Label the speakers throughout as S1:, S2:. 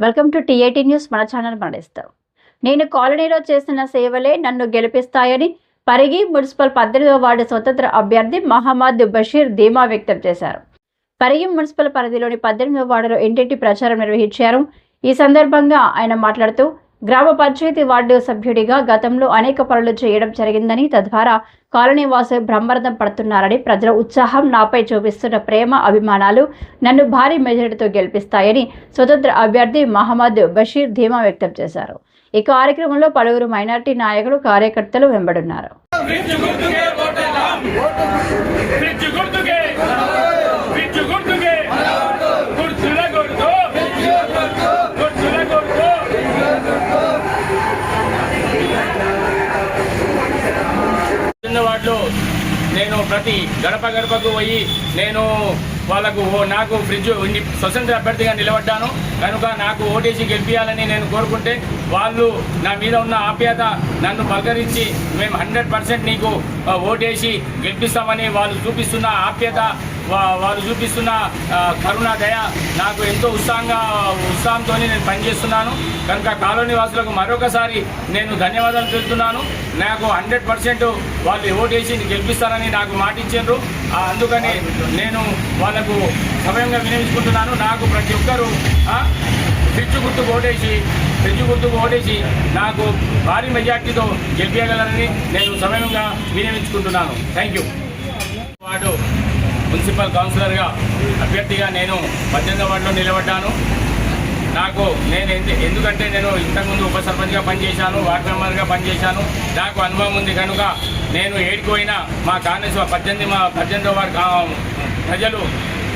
S1: Welcome to TAT news మన channel మరణిస్తాం నేను కాలనీలో చేసిన సేవలే నన్ను గెలిపిస్తాయని పరిగి మున్సిపల్ పద్దెనిమిదవ వార్డు స్వతంత్ర అభ్యర్థి మహమ్మద్ బషీర్ ధీమా వ్యక్తం చేశారు. పరిగి మున్సిపల్ పరిధిలోని పద్దెనిమిదవ వార్డులో ఇంటింటి ప్రచారం నిర్వహించారు. ఈ సందర్భంగా ఆయన మాట్లాడుతూ గ్రామ పంచాయతీ వార్డు సభ్యుడిగా గతంలో అనేక పనులు చేయడం జరిగిందని తద్వారా కాలనీ వాసులు బ్రహ్మరథం పడుతున్నారని ప్రజల ఉత్సాహం నాపై చూపిస్తున్న ప్రేమ అభిమానాలు నన్ను భారీ మెజారిటీతో గెలిపిస్తాయని స్వతంత్ర అభ్యర్థి మహమ్మద్ బషీర్ ధీమా వ్యక్తం చేశారు. ఈ కార్యక్రమంలో పలువురు మైనార్టీ నాయకులు కార్యకర్తలు వెంబడున్నారు.
S2: చిన్న నేను ప్రతి గడప గడపకు పోయి నేను వాళ్ళకు నాకు ఫ్రిడ్జ్ స్వతంత్ర అభ్యర్థిగా నిలబడ్డాను. కనుక నాకు ఓటేసి గెలిపించాలని నేను కోరుకుంటే వాళ్ళు నా మీద ఉన్న ఆప్యాయత నన్ను పలకరించి మేము హండ్రెడ్ పర్సెంట్ నీకు ఓటేసి గెలిపిస్తామని వాళ్ళు చూపిస్తున్న ఆప్యాయత వారు చూపిస్తున్న కరుణ దయ నాకు ఎంతో ఉత్సాహంగా ఉత్సాహంతో నేను పనిచేస్తున్నాను. కనుక కాలనీ వాసులకు మరొకసారి నేను ధన్యవాదాలు తెలుపుతున్నాను. నాకు హండ్రెడ్ పర్సెంట్ వాళ్ళు ఓటేసి గెలిపిస్తారని నాకు మాటిచ్చారు అందుకని నేను వాళ్ళకు సమయంగా వినియోగించుకుంటున్నాను. నాకు ప్రతి ఒక్కరూ ఫ్రిడ్జ్ గుర్తుకు ఓటేసి ఫ్రిడ్జ్ గుర్తుకు ఓటేసి నాకు భారీ మెజార్టీతో గెలిపేయగలరని నేను సమయంగా వినియోగించుకుంటున్నాను. థ్యాంక్ యూ వాడు మున్సిపల్ కౌన్సిలర్గా అభ్యర్థిగా నేను పద్దెనిమిది వార్డులో నిలబడ్డాను. నాకు నేను ఎందుకంటే నేను ఇంతకుముందు ఉప సర్పంచ్గా పనిచేశాను వార్డు మెంబర్గా పనిచేశాను. నాకు అనుభవం ఉంది కనుక నేను ఏడికిపోయినా మా కాంగ్రెస్ పద్దెనిమిది మా పద్దెనిమిదో వార్డు ప్రజలు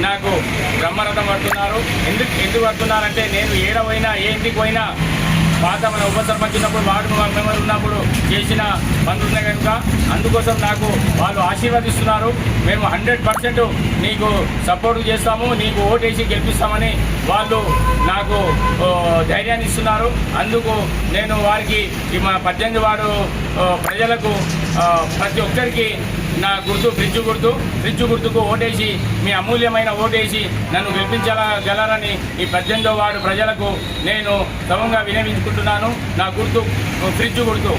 S2: నాకు బ్రహ్మరథం పడుతున్నారు. ఎందుకు ఎందుకు పడుతున్నారంటే నేను ఏడవైనా ఏ ఇంటికి పోయినా పాత మన ఉప సర్పంచ్ ఉన్నప్పుడు వార్డు మెంబర్ ఉన్నప్పుడు చేసిన పనులున్నాయి కనుక అందుకోసం నాకు వాళ్ళు ఆశీర్వదిస్తున్నారు. మేము హండ్రెడ్ పర్సెంట్ నీకు సపోర్ట్ చేస్తాము నీకు ఓటేసి గెలిపిస్తామని వాళ్ళు నాకు ధైర్యాన్ని ఇస్తున్నారు. అందుకు నేను వారికి ఈ మా పద్దెనిమిది వాడు ప్రజలకు ప్రతి ఒక్కరికి నా గుర్తు ఫ్రిడ్జ్ గుర్తు ఫ్రిడ్జ్ గుర్తుకు ఓటేసి మీ అమూల్యమైన ఓటేసి నన్ను గెలిపించగలరని ఈ పద్దెనిమిదో వార్డు ప్రజలకు నేను సమంగా వినియోగించుకుంటున్నాను నా గుర్తు ఫ్రిడ్జ్ గుర్తు.